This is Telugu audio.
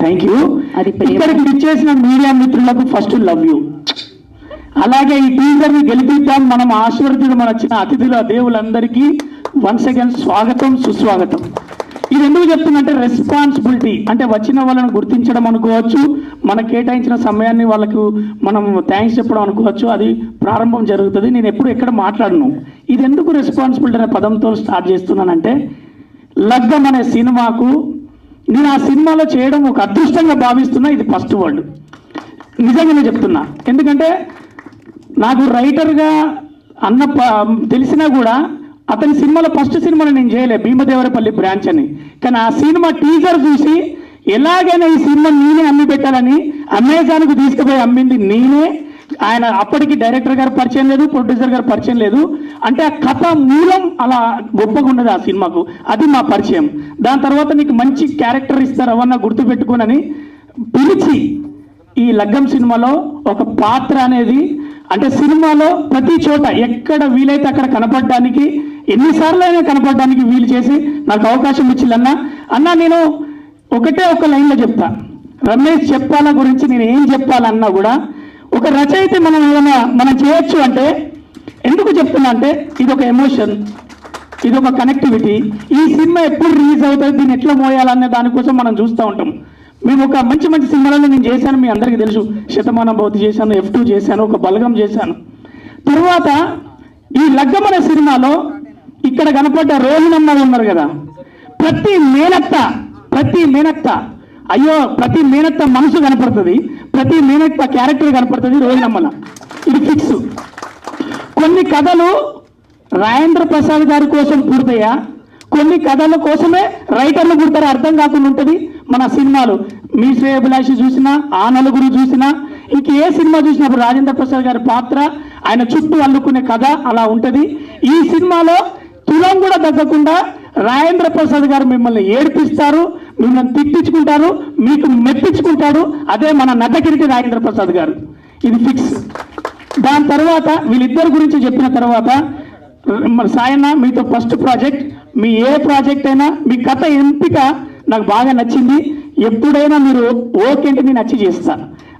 Thank you. ఇక్కడికి విచ్చేసిన మీడియా మిత్రులకు ఫస్ట్ లవ్ యూ అలాగే ఈ టీజర్ని గెలిపిద్దాం మనం ఆశీర్వదించడం మన వచ్చిన అతిథుల దేవులందరికీ వన్స్ అగైన్ స్వాగతం సుస్వాగతం. ఇది ఎందుకు చెప్తున్నంటే రెస్పాన్సిబిలిటీ అంటే వచ్చిన వాళ్ళని గుర్తించడం అనుకోవచ్చు మన కేటాయించిన సమయాన్ని వాళ్ళకు మనం థ్యాంక్స్ చెప్పడం అనుకోవచ్చు అది ప్రారంభం జరుగుతుంది. నేను ఎప్పుడు ఎక్కడ మాట్లాడను. ఇది ఎందుకు రెస్పాన్సిబిలిటీ అనే పదంతో స్టార్ట్ చేస్తున్నానంటే లగ్గం అనే సినిమాకు నేను ఆ సినిమాలో చేయడం ఒక అదృష్టంగా భావిస్తున్నా ఇది ఫస్ట్ వరల్డ్ నిజంగానే చెప్తున్నా. ఎందుకంటే నాకు రైటర్గా అన్న తెలిసినా కూడా అతని సినిమాలో ఫస్ట్ సినిమాని నేను చేయలే భీమదేవరపల్లి బ్రాంచ్ అని. కానీ ఆ సినిమా టీజర్ చూసి ఎలాగైనా ఈ సినిమా నేనే అమ్మి పెట్టాలని అమెజాన్కు తీసుకుపోయి అమ్మింది నేనే. ఆయన అప్పటికి డైరెక్టర్ గారు పరిచయం లేదు ప్రొడ్యూసర్ గారు పరిచయం లేదు. అంటే ఆ కథ మూలం అలా గొప్పగా ఉన్నది ఆ సినిమాకు. అది మా పరిచయం. దాని తర్వాత నీకు మంచి క్యారెక్టర్ ఇస్తారు అవన్నా గుర్తుపెట్టుకునని పిలిచి ఈ లగ్గం సినిమాలో ఒక పాత్ర అనేది అంటే సినిమాలో ప్రతి చోట ఎక్కడ వీలైతే అక్కడ కనపడడానికి ఎన్నిసార్లు అయినా కనపడడానికి వీలు చేసి నాకు అవకాశం ఇచ్చిందన్నా అన్న నేను ఒకటే ఒక లైన్లో చెప్తా. రమేష్ చెప్పాల గురించి నేను ఏం చెప్పాలన్నా కూడా ఒక రచయిత మనం ఏదైనా మనం చేయొచ్చు అంటే ఎందుకు చెప్తున్నా అంటే ఇది ఒక ఎమోషన్ ఇది ఒక కనెక్టివిటీ ఈ సినిమా ఎప్పుడు రిలీజ్ అవుతుంది దీన్ని ఎట్లా మోయాలనే దానికోసం మనం చూస్తూ ఉంటాం. మేము ఒక మంచి మంచి సినిమాలను నేను చేశాను మీ అందరికీ తెలుసు. శతమానం భౌతి చేశాను ఎఫ్ టూ చేశాను ఒక బలగం చేశాను. తర్వాత ఈ లగ్గం అనే సినిమాలో ఇక్కడ కనపడ్డ రోహిణమ్మ ఉన్నారు కదా. ప్రతి మేనత్త ప్రతి మేనత్త అయ్యో ప్రతి మేనత్త మనసు కనపడుతుంది. ప్రతి మేనత్త క్యారెక్టర్ కనపడుతుంది రోహిణమ్మల ఇది ఫిక్స్ కొన్ని కథలు రాజేంద్ర ప్రసాద్ గారి కోసం పుడతాయా కొన్ని కథల కోసమే రైటర్లు పుడతారు అర్థం కాకుండా ఉంటుంది. మన సినిమాలు మీ శ్రేయభిలాషి చూసినా ఆ నలుగురు చూసినా ఇంక ఏ సినిమా చూసినప్పుడు రాజేంద్ర ప్రసాద్ గారి పాత్ర ఆయన చుట్టూ అల్లుకునే కథ అలా ఉంటుంది. ఈ సినిమాలో తులం కూడా తగ్గకుండా రాజేంద్ర ప్రసాద్ గారు మిమ్మల్ని ఏడిపిస్తారు. మిమ్మల్ని తిప్పించుకుంటారు మీకు మెప్పించుకుంటాడు అదే మన నటకిరిటి రాజేంద్ర ప్రసాద్ గారు. ఇది ఫిక్స్ దాని తర్వాత వీళ్ళిద్దరి గురించి చెప్పిన తర్వాత సాయన్న మీతో ఫస్ట్ ప్రాజెక్ట్ మీ ఏ ప్రాజెక్ట్ అయినా మీ కథ ఎంపిక నాకు బాగా నచ్చింది. ఎప్పుడైనా మీరు ఓకే అంటే నేను నచ్చి చేస్తాను.